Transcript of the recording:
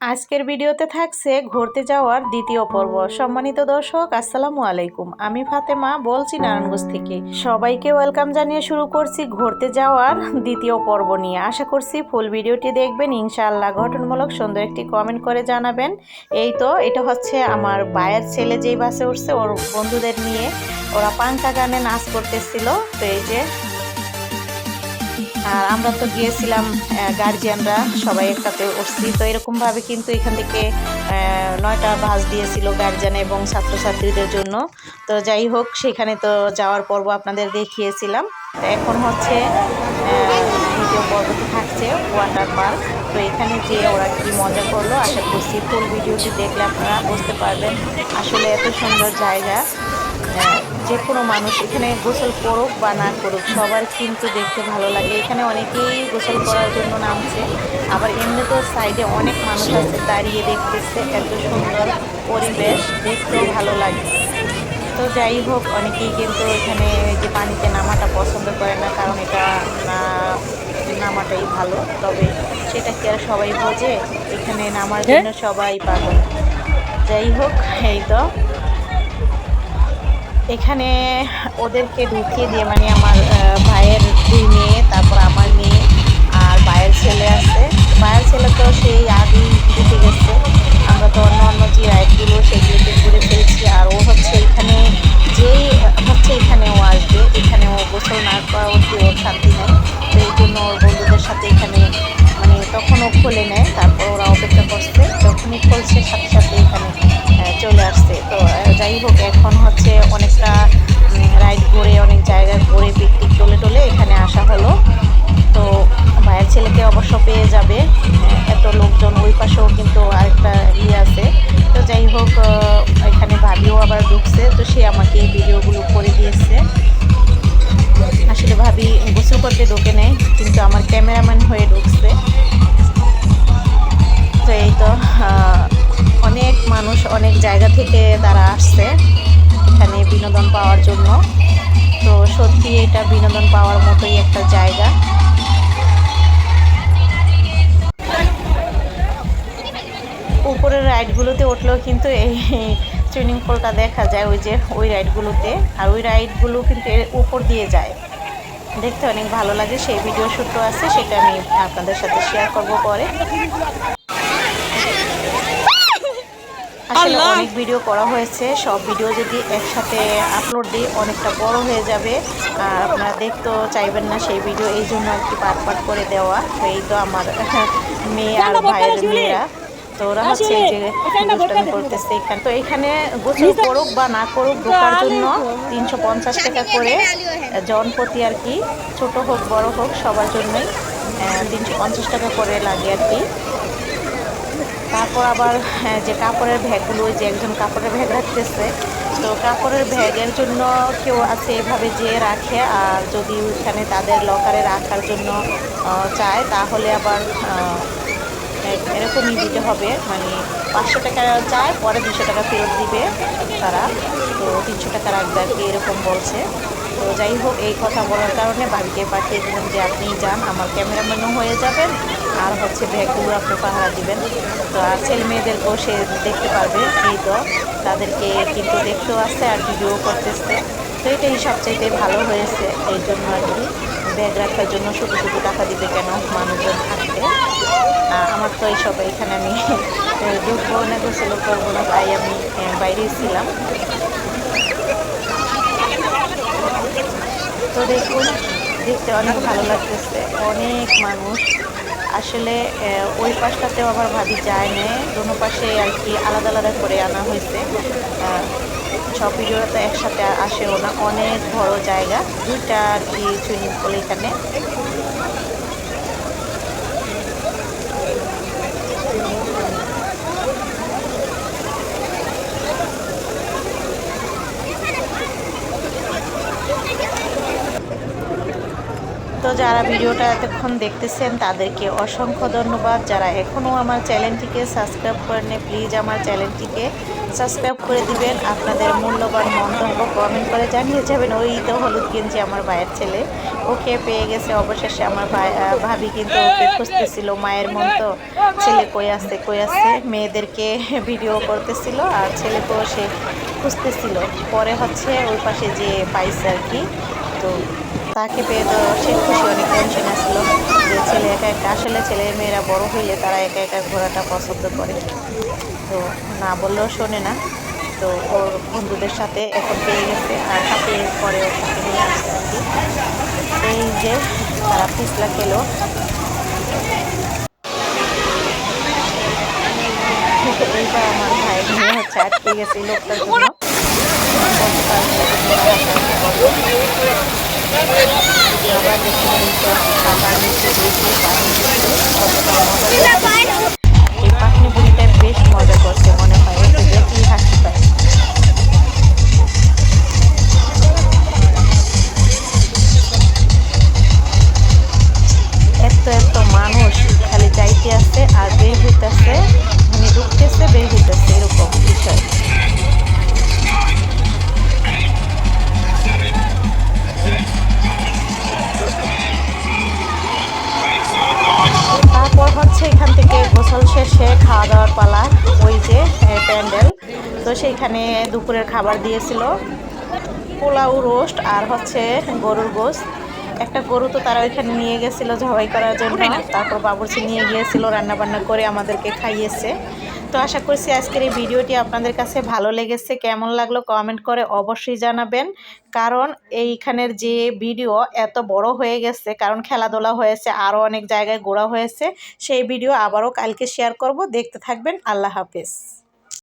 আজকের ভিডিওতে থাকছে ঘুরতে যাওয়ার দ্বিতীয় পর্ব। সম্মানিত দর্শক, আসসালামু আলাইকুম। আমি ফাতেমা, বলছি নারায়ণগঞ্জ থেকে। সবাইকে ওয়েলকাম জানিয়ে শুরু করছি ঘুরতে যাওয়ার দ্বিতীয় পর্ব নিয়ে। আশা করছি ফুল ভিডিওটি দেখবেন, ইনশাআল্লাহ গঠনমূলক সুন্দর একটি কমেন্ট করে জানাবেন। এই তো, এটা হচ্ছে আমার বায়ের ছেলে যেই বাসে উঠছে, ওর বন্ধুদের নিয়ে ওরা পাঙ্কা গানে নাচ করতেছিল। তো এই যে আর আমরা তো গিয়েছিলাম গার্জিয়ানরা সবাই একসাথে উঠছি। তো এরকমভাবে কিন্তু এখান থেকে নয়টা বাস দিয়েছিল গার্জিয়ান এবং ছাত্রছাত্রীদের জন্য। তো যাই হোক, সেখানে তো যাওয়ার পর্ব আপনাদের দেখিয়েছিলাম। এখন হচ্ছে দ্বিতীয় পর্বতে থাকছে ওয়াটার পার্ক তো এখানে যে ওরা কি মজা করল, আশা করছি ফুল ভিডিওটি দেখলে আপনারা বুঝতে পারবেন। আসলে এত সুন্দর জায়গা। যে কোনো মানুষ এখানে গোসল করুক বা না করুক সবার কিন্তু দেখতে ভালো লাগে। এখানে অনেকেই গোসল করার জন্য নামছে আবার এমনিতেও সাইডে অনেক মানুষ আছে দাঁড়িয়ে দেখতেছে এত সুন্দর পরিবেশ দেখতেও ভালো লাগে। তো যাই হোক অনেকেই কিন্তু এখানে যে পানিতে নামাটা পছন্দ করে না কারণ এটা না নামাটাই ভালো। তবে সেটা কি আর সবাই বোঝে? এখানে নামার জন্য সবাই পাগল। যাই হোক এই তো। এখানে ওদেরকে ঢুকিয়ে দিয়ে মানে আমার ভাইয়ের দুই মেয়ে, তারপর আমার মেয়ে আর ভাইয়ের ছেলে আছে। ভাইয়ের ছেলে তো সেই আগেই ঢুকে গেছে। আমরা তো অন্য অন্য যে রাইডগুলো সেগুলোতে ঘুরে ফেলছি আর ও হচ্ছে এখানে যেই, হচ্ছে এখানে ও আসবে। এখানে ও গোসল না করা অবধি ওর শান্তি নেয় তো এই জন্য ওর বন্ধুদের সাথে এখানে মানে তখন ও খোলে নেয়। তারপর ওরা অপেক্ষা করছে। যখনই খুলছে, সাথে সাথে এখানে চলে আসছে। তো যাই হোক অবশ্য পেয়ে যাবে। এত লোকজন ওই পাশেও কিন্তু আরেকটা ইয়ে আছে। তো যাই হোক এখানে ভাবিও আবার ঢুকছে। তো সে আমাকে এই ভিডিওগুলো করে দিয়েছে। আসলে ভাবি গোসল করতে ঢুকে নেই, কিন্তু আমার ক্যামেরাম্যান হয়ে ঢুকছে। তো এই তো অনেক মানুষ অনেক জায়গা থেকে তারা আসছে এখানে বিনোদন পাওয়ার জন্য। তো সত্যি এটা বিনোদন পাওয়ার মতোই একটা জায়গা। রাইডগুলোতে উঠলেও কিন্তু এই সুইমিং পুলটা দেখা যায় ওই যে ওই রাইডগুলোতে। আর ওই রাইডগুলো কিন্তু এর উপর দিয়ে যায়। দেখতে অনেক ভালো লাগে সেই ভিডিও শ্যুটও আছে সেটা আমি আপনাদের সাথে শেয়ার করব পরে। আসলে অনেক ভিডিও করা হয়েছে সব ভিডিও যদি একসাথে আপলোড দিই অনেকটা বড় হয়ে যাবে। আর আপনারা দেখতেও চাইবেন না সেই ভিডিও এই জন্য একটু পাট পাট করে দেওয়া। এই তো আমার মেয়ে আর ভাইয়ের মেয়েরা। তো ওরা হচ্ছে এই যে দুষ্টামি করতেছে এখানে তো এখানে গোসল করুক বা না করুক ঢোকার জন্য তিনশো পঞ্চাশ টাকা করে জনপতি আর কি ছোট হোক বড় হোক সবার জন্যই তিনশো পঞ্চাশ টাকা করে লাগে আর কি। তারপর আবার হ্যাঁ, যে কাপড়ের ব্যাগগুলো যে একজন কাপড়ের ব্যাগ রাখতেছে। তো কাপড়ের ব্যাগের জন্য কেউ আছে এভাবে যে রাখে আর যদি ওইখানে তাদের লকারে রাখার জন্য চায় তাহলে আবার এরকমই দিতে হবে। মানে পাঁচশো টাকা চায়, পরে দুশো টাকা ফেরত দিবে তারা। তো তিনশো টাকা রাখবে আর কি এরকম বলছে। তো যাই হোক, এই কথা বলার কারণে বাড়িতে পাঠিয়ে দিলাম যে আপনি যান, আমার ক্যামেরাম্যানও হয়ে যাবেন। আর হচ্ছে ব্যাগগুলো আপনি পাহারা দিবেন। তো আর ছেলে মেয়েদেরকেও সে দেখতে পারবে, এই তো। তাদেরকে কিন্তু দেখতেও আসছে আর ভিডিও করতেছে। তো এটাই সবচাইতে ভালো হয়েছে, এই জন্য আর কি। ব্যাগ রাখার জন্য শুধু শুধু টাকা দিবে কেন মানুষজন? আমার তো এইসব এখানে আমি ঢুকবো না করব না তাই আমি বাইরেই ছিলাম। তো দেখুন, দেখতে অনেক ভালো লাগতেছে, অনেক মানুষ। আসলে ওই পাশটাতেও আবার ভাবি যায় না দোনো পাশে আর কি আলাদা আলাদা করে আনা হয়েছে। সব ভিডিওটা তো একসাথে আসেও না, অনেক বড় জায়গা, দুইটা আর কি সুইমিং পুল এখানে। তো যারা ভিডিওটা এতক্ষণ দেখতেছেন, তাদেরকে অসংখ্য ধন্যবাদ। যারা এখনও আমার চ্যানেলটিকে সাবস্ক্রাইব করেন প্লিজ আমার চ্যানেলটিকে সাবস্ক্রাইব করে দিবেন। আপনাদের মূল্যবান মন্তব্য কমেন্ট করে জানিয়ে যাবেন। ওই তো হলুদ গেঞ্জি আমার ভাইয়ের ছেলে। ওকে পেয়ে গেছে অবশেষে আমার ভাই ভাবি কিন্তু ওকে খুঁজতেছিল। মায়ের মন তো ছেলে কই আছে কই আছে? মেয়েদেরকে ভিডিও করতেছিল আর ছেলেকেও সে খুঁজতেছিল। পরে হচ্ছে ওই পাশে যে পাইছে আর কি, তো তাকে পেয়ে তো সে খুশি অনেক টেনশন আসলো যে ছেলে একা একা, আসলে ছেলে মেয়েরা বড় হইলে তারা একা একা ঘোরাটা পছন্দ করে। তো না বললেও শোনে না। তো ওর বন্ধুদের সাথে এখন পেয়ে গেছে আর হাতে পরে ওর সাথে নিয়ে আসছে আর কি। এই যে তারা পিছলা খেলো। এইবার আমার ভাই নিয়ে হচ্ছে আটকে গেছে লোকটার জন্য। এই পাখনি বেশ মজা করছে মনে হয় দেখেই হাসি পায় এত এত মানুষ খালি যাইতে আছে আর গোসল শেষে খাওয়া দাওয়ার পালা ওই যে প্যান্ডেল। তো সেইখানে দুপুরের খাবার দিয়েছিল। পোলাও রোস্ট আর হচ্ছে গরুর গোস্ত। একটা গরু তো তারা ওইখানে নিয়ে গেছিল জবাই করার জন্য। তারপর বাবুর্চি নিয়ে গিয়েছিল রান্না বান্না করে আমাদেরকে খাইয়েছে। তো আশা করছি আজকের এই ভিডিওটি আপনাদের কাছে ভালো লেগেছে। কেমন লাগল কমেন্ট করে অবশ্যই জানাবেন। কারণ এইখানের যে ভিডিও এত বড় হয়ে গেছে, কারণ খেলাধুলা হয়েছে আরও অনেক জায়গায় ঘোরা হয়েছে, সেই ভিডিও আবারও কালকে শেয়ার করব। দেখতে থাকবেন। আল্লাহ হাফেজ।